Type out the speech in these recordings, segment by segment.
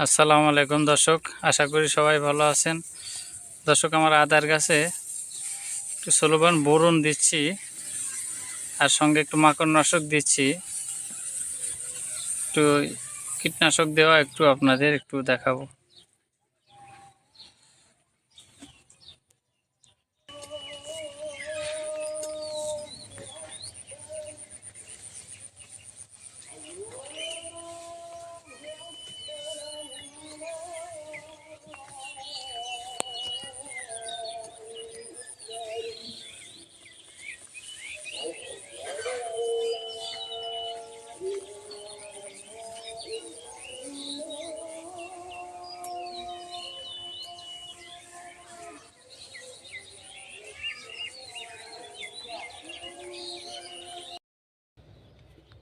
আসসালামু আলাইকুম দর্শক, আশা করি সবাই ভালো আছেন। দর্শক, আমার আদার গাছে একটু সোলোবান বরুণ দিচ্ছি, আর সঙ্গে একটু মাকড়নাশক দিচ্ছি। একটু কীটনাশক দেওয়া একটু আপনাদের একটু দেখাবো।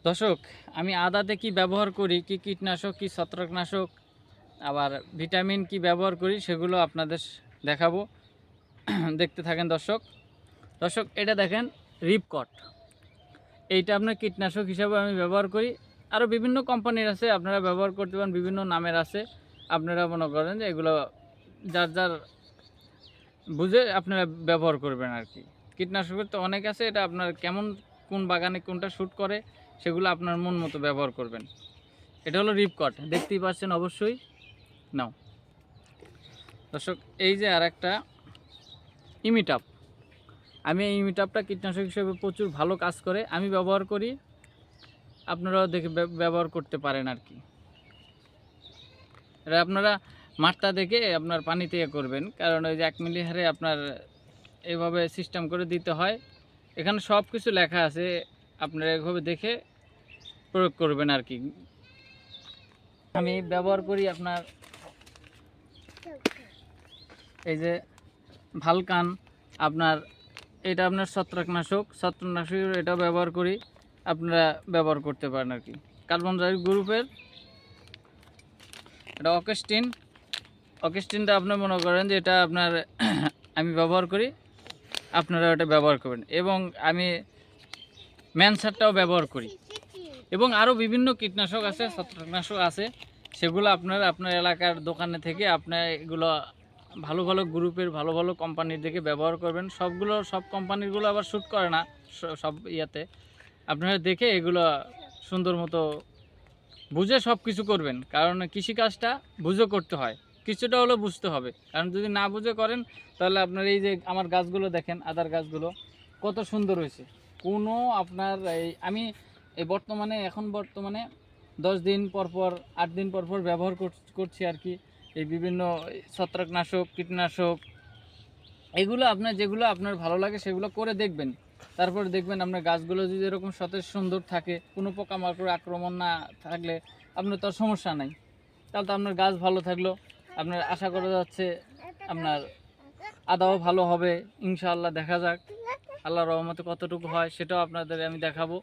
দর্শক, আমি আদাতে কি ব্যবহার করি, কি কীটনাশক, কি ছত্রাকনাশক, আবার ভিটামিন কি ব্যবহার করি, সেগুলো আপনাদের দেখাবো। দেখতে থাকেন দর্শক। দর্শক, এটা দেখেন রিপকট। এইটা আপনার কীটনাশক হিসাবে আমি ব্যবহার করি। আরও বিভিন্ন কোম্পানির আছে, আপনারা ব্যবহার করতে পারেন, বিভিন্ন নামের আছে। আপনারা মনে করেন যে এগুলো যার যার বুঝে আপনারা ব্যবহার করবেন আর কি। কীটনাশকের তো অনেক আছে, এটা আপনার কেমন, কোন বাগানে কোনটা শ্যুট করে সেগুলো আপনার মন মতো ব্যবহার করবেন। এটা হলো রিপকট দেখতেই পাচ্ছেন অবশ্যই। নাও। দর্শক, এই যে আর একটা ইমিটাপ আমি এই ইমিটাপটা কীটনাশক হিসেবে প্রচুর ভালো কাজ করে, আমি ব্যবহার করি, আপনারাও দেখে ব্য- ব্যবহার করতে পারেন আর কি। এটা আপনারা মাঠটা দেখে আপনার পানিতে ইয়ে করবেন, কারণ ওই যে এক মিলি হারে আপনার এইভাবে সিস্টেম করে দিতে হয়। এখানে সব কিছু লেখা আছে, আপনারা এভাবে দেখে প্রয়োগ করবেন আর কি। আমি ব্যবহার করি আপনার এই যে ভালকান, আপনার এটা আপনার ছত্রাকনাশক ছত্রাকনাশক এটা ব্যবহার করি, আপনারা ব্যবহার করতে পারেন আর কি। কার্বন ডাই গ্রুপের এটা অকেস্টিন। অকেস্টিনটা আপনি মনে করেন যে এটা আপনার আমি ব্যবহার করি, আপনারা এটা ব্যবহার করবেন। এবং আমি ম্যানসারটাও ব্যবহার করি। এবং আরও বিভিন্ন কীটনাশক আছে, ছত্রাকনাশক আছে। সেগুলো আপনার আপনার এলাকার দোকানে থেকে আপনার এগুলো ভালো ভালো গ্রুপের, ভালো ভালো কোম্পানির দেখে ব্যবহার করবেন। সবগুলো, সব কোম্পানিরগুলো আবার শ্যুট করে না সব ইয়াতে। আপনারা দেখে এগুলো সুন্দর মতো বুঝে সব কিছু করবেন। কারণ কৃষিকাজটা বুঝে করতে হয়। কিছুটা হলেও বুঝতে হবে। কারণ যদি না বুঝে করেন, তাহলে আপনার এই যে আমার গাছগুলো দেখেন, আদার গাছগুলো কত সুন্দর হয়েছে। কোনো আপনার এই, আমি এই বর্তমানে, এখন বর্তমানে দশ দিন পর পর, আট দিন পর পর ব্যবহার কর- করছি আর কি। এই বিভিন্ন ছত্রাকনাশক, কীটনাশক, এগুলো আপনার যেগুলো আপনার ভালো লাগে সেগুলো করে দেখবেন। তারপর দেখবেন আপনার গাছগুলো যদি এরকম সতেজ সুন্দর থাকে, কোনো পোকামাকড় আক্রমণ না থাকলে আপনার তো সমস্যা নাই। তাহলে তো আপনার গাছ ভালো থাকল, আপনার আশা করা যাচ্ছে আপনার আদাও ভালো হবে, ইনশাআল্লাহ দেখা যাক। আল্লাহ রহমতে কতটুকু হয় সেটাও আপনাদের আমি দেখাবো।